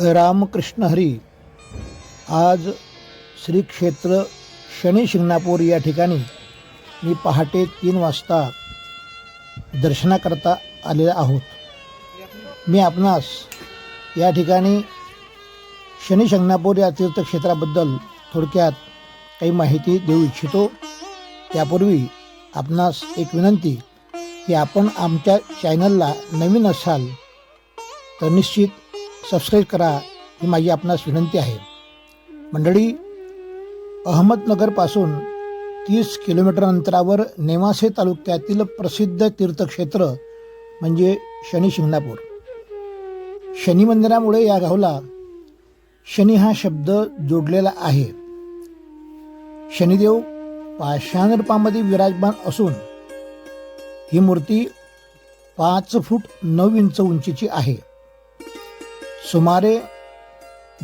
रामकृष्ण हरी आज श्री क्षेत्र शनी शिंगणापूर या ठिकाणी मी पहाटे तीन वाजता दर्शनाकरता आलेला आहोत. मी आपणास या ठिकाणी शनी शिंगणापूर या तीर्थक्षेत्राबद्दल थोडक्यात काही माहिती देऊ इच्छितो. त्यापूर्वी आपणास एक विनंती की आपण आमच्या चॅनलला नवीन असाल तर निश्चित सबस्क्राईब करा ही माझी आपणास विनंती आहे. मंडळी अहमदनगरपासून तीस किलोमीटर अंतरावर नेवासे तालुक्यातील प्रसिद्ध तीर्थक्षेत्र म्हणजे शनी शिंगणापूर. शनी मंदिरामुळे या गावाला शनी हा शब्द जोडलेला आहे. शनिदेव पाषाण रूपामध्ये विराजमान असून ही मूर्ती पाच फूट नऊ इंच उंचीची आहे. सुमारे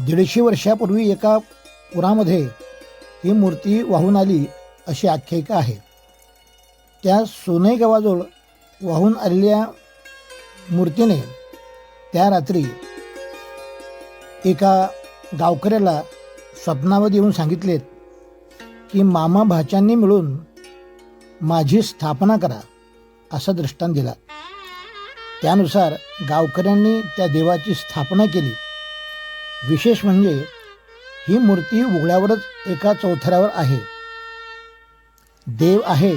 दीडशे वर्षापूर्वी एका पुरामध्ये ही मूर्ती वाहून आली अशी आख्यायिका आहे. त्या सोनई गावाजवळ वाहून आलेल्या मूर्तीने त्या रात्री एका गावकऱ्याला स्वप्नामध्ये येऊन सांगितलेत की मामा भाच्यांनी मिळून माझी स्थापना करा असा दृष्टांत दिला. त्यानुसार गावकऱ्यांनी त्या देवाची स्थापना केली. विशेष म्हणजे ही मूर्ती उघड्यावरच एका चौथऱ्यावर आहे. देव आहे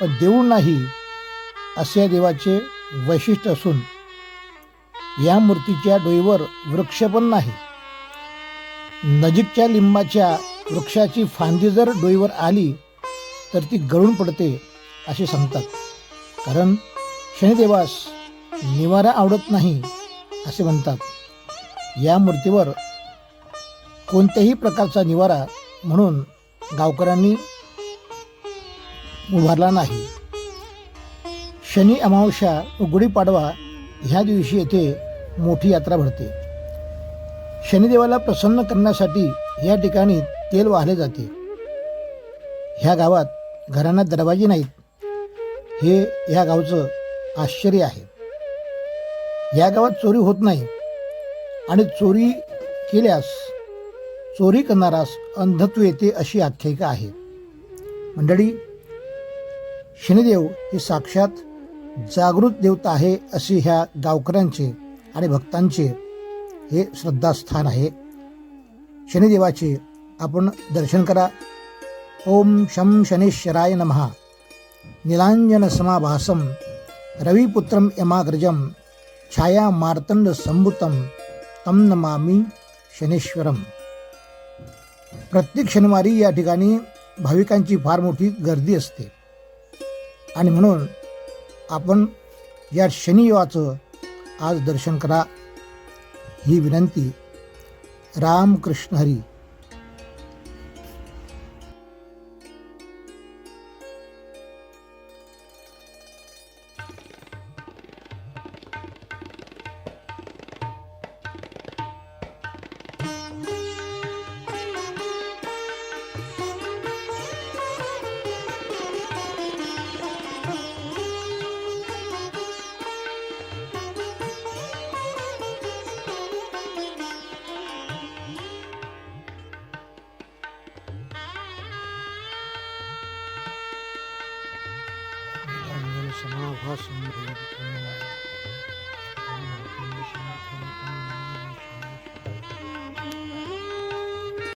पण देऊळ नाही असे या देवाचे वैशिष्ट्य असून या मूर्तीच्या डोईवर वृक्ष पण नाही. नजीकच्या लिंबाच्या वृक्षाची फांदी जर डोईवर आली तर ती गळून पडते असे सांगतात. कारण शनिदेवास निवारा आवडत नाही असे म्हणतात. या मूर्तीवर कोणत्याही प्रकारचा निवारा म्हणून गावकऱ्यांनी उभारला नाही. शनी अमावस्या व गुढीपाडवा ह्या दिवशी येथे मोठी यात्रा भरते. शनिदेवाला प्रसन्न करण्यासाठी या ठिकाणी तेल वाहले जाते. ह्या गावात घरांना दरवाजे नाहीत. हे ह्या गावचं आश्चर्य आहे. या गावात चोरी होत नाही. आणि चोरी केल्यास चोरी करणारास अंधत्व येते अशी आख्यायिका आहे. मंडळी शनिदेव ही साक्षात जागृत देवता आहे अशी ह्या गावकऱ्यांचे आणि भक्तांचे हे श्रद्धास्थान आहे. शनिदेवाचे आपण दर्शन करा. ओम शं शनेश्वराय नमः. निलांजन समाभासम रविपुत्रम यमाग्रजम. छाया मार्तंड संभुतम तम नमामी शनेश्वरम. प्रत्येक शनिवारी या ठिकाणी भाविकांची फार मोठी गर्दी असते. आणि म्हणून आपण या शनिवाचं आज दर्शन करा ही विनंती. रामकृष्ण हरी. ভাষণ